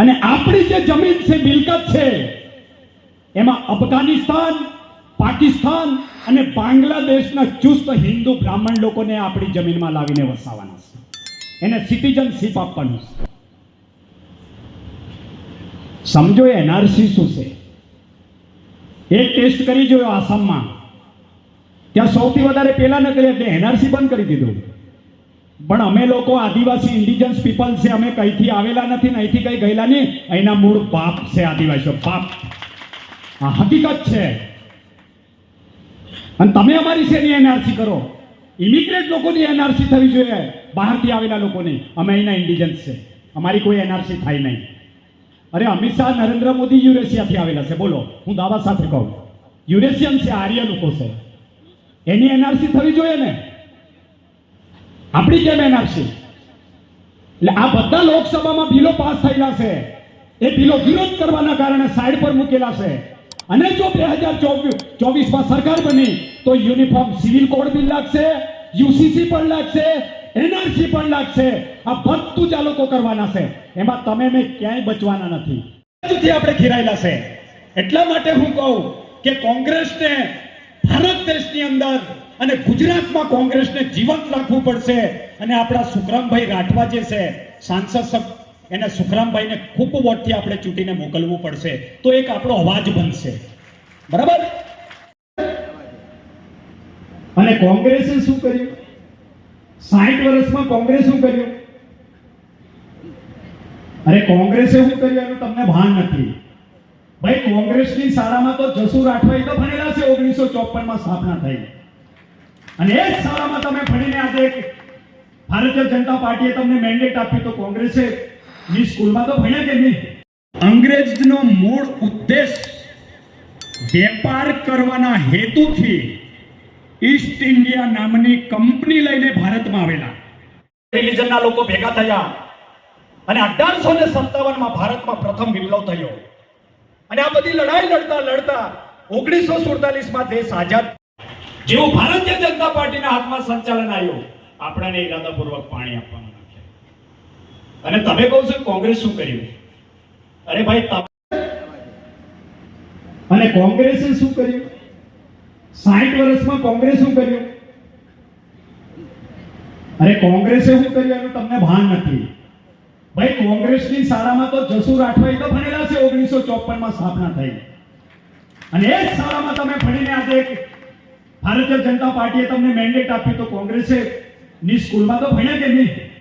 અને આપણી જે જમીન છે, મિલકત છે, એમાં અફઘાનિસ્તાન, પાકિસ્તાન અને બાંગ્લાદેશના ચુસ્ત હિન્દુ બ્રાહ્મણ લોકોને આપણી જમીનમાં લાવીને વસાવાના છે. એને સિટીઝનશીપ આપવાનું છે. સમજો એનઆરસી શું છે? એક ટેસ્ટ કરી જોયો આસામમાં. ત્યાં સૌથી વધારે પહેલા ન કરી એટલે એનઆરસી બંધ કરી દીધું. પણ અમે લોકો આદિવાસી ઇન્ડિજન્સ પીપલ છે, અમે કઈથી આવેલા નથી ને અહીંથી કઈ ગયેલા નહીં. અહીંના મૂળ બાપ છે આદિવાસીઓ, બાપ. આ હકીકત છે. અને તમે અમારી શેની એનઆરસી કરો. ઇમિગ્રેટ લોકોની એનઆરસી થવી જોઈએ. બહારથી આવેલા લોકોની. અમે અહીંના ઇન્ડિજન્સ છે. અમારી કોઈ એનઆરસી થાય નહીં. અરે અમિત શાહ, નરેન્દ્ર મોદી યુરેશિયાથી આવેલા છે. બોલો, હું દાવા સાથે કહું. યુરેશિયન છે, આર્ય લોકો છે. એની એનઆરસી થવી જોઈએ ને? આપણી કેમ એનઆરસી એટલે આ બધા લોકસભામાં બિલો પાસ થયેલા છે. એ બિલો વિરોધ કરવાના કારણે સાઈડ પર મૂકેલા છે. અને જો બે હજાર ચોવીસમાં સરકાર બની, તો યુનિફોર્મ સિવિલ કોડ બિલ લાગશે, યુસીસી પણ લાગશે, એનઆરસી પણ લાગશે. આ બધું જ લોકો કરવાના છે. એમાં તમે મેં ક્યાંય બચવાના નથી. આપણે ઘેરાયેલા છે. એટલા માટે હું કહું કે કોંગ્રેસને ભારત દેશની અંદર અને ગુજરાતમાં કોંગ્રેસને જીવંત રાખવું પડશે. અને આપણા સુખરામભાઈ રાઠવા જે છે, સાંસદ એને સુખરામભાઈને ખૂબ વોટથી આપણે ચૂંટીને મોકલવું પડશે. તો એક આપણો અવાજ બનશે. બરાબર? અને કોંગ્રેસે શું કર્યું? સાઠ વર્ષમાં કોંગ્રેસ શું કર્યું? અરે કોંગ્રેસે શું કર્યું એનું તમને ભાન નથી. ભાઈ, કોંગ્રેસની શાળામાં તો જસુ રાઠવાઈ તો ભણેલા છે, ઓગણીસો ચોપનમાં સ્થાપના થઈ. અને એ જ શાળામાં તમે ભણીને આજે ભારતીય જનતા પાર્ટીએ તમને મેન્ડેટ આપ્યું તો કોંગ્રેસે ની સ્કૂલમાં તો ભણ્યા કે નહીં? અંગ્રેજનો મૂળ ઉદ્દેશ વેપાર કરવાના હેતુથી ઈસ્ટ ઇન્ડિયા નામની કંપની લઈને ભારતમાં આવેલા. રિલિજનના લોકો ભેગા થયા અને અઢારસો ને સત્તાવનમાં ભારતમાં પ્રથમ વિપ્લવ થયો. અને આ બધી લડાઈ લડતા લડતા ઓગણીસો સુડતાલીસમાં દેશ આઝાદ જેવું ભારતીય જનતા પાર્ટીના હાથમાં સંચાલન આવ્યું આપણાને ઈરાદાપૂર્વક પાણી આપવાનું નથી અને તમે કહો છો કોંગ્રેસ શું કર્યું? અરે ભાઈ અને કોંગ્રેસે શું કર્યું? સાઠ વર્ષમાં કોંગ્રેસ શું કર્યું? અરે કોંગ્રેસે શું કર્યું એનું તમને ભાન નથી. ભાઈ, કોંગ્રેસની શાળામાં તો જસુ રાઠવા તો ભણેલા છે, ઓગણીસો ચોપનમાં સ્થાપના થઈ. અને એ જ શાળામાં તમે ભણીને આજે ભારતીય જનતા પાર્ટીએ તમને મેન્ડેટ આપ્યું તો કોંગ્રેસે ની સ્કૂલમાં તો ભણ્યા કે નહીં?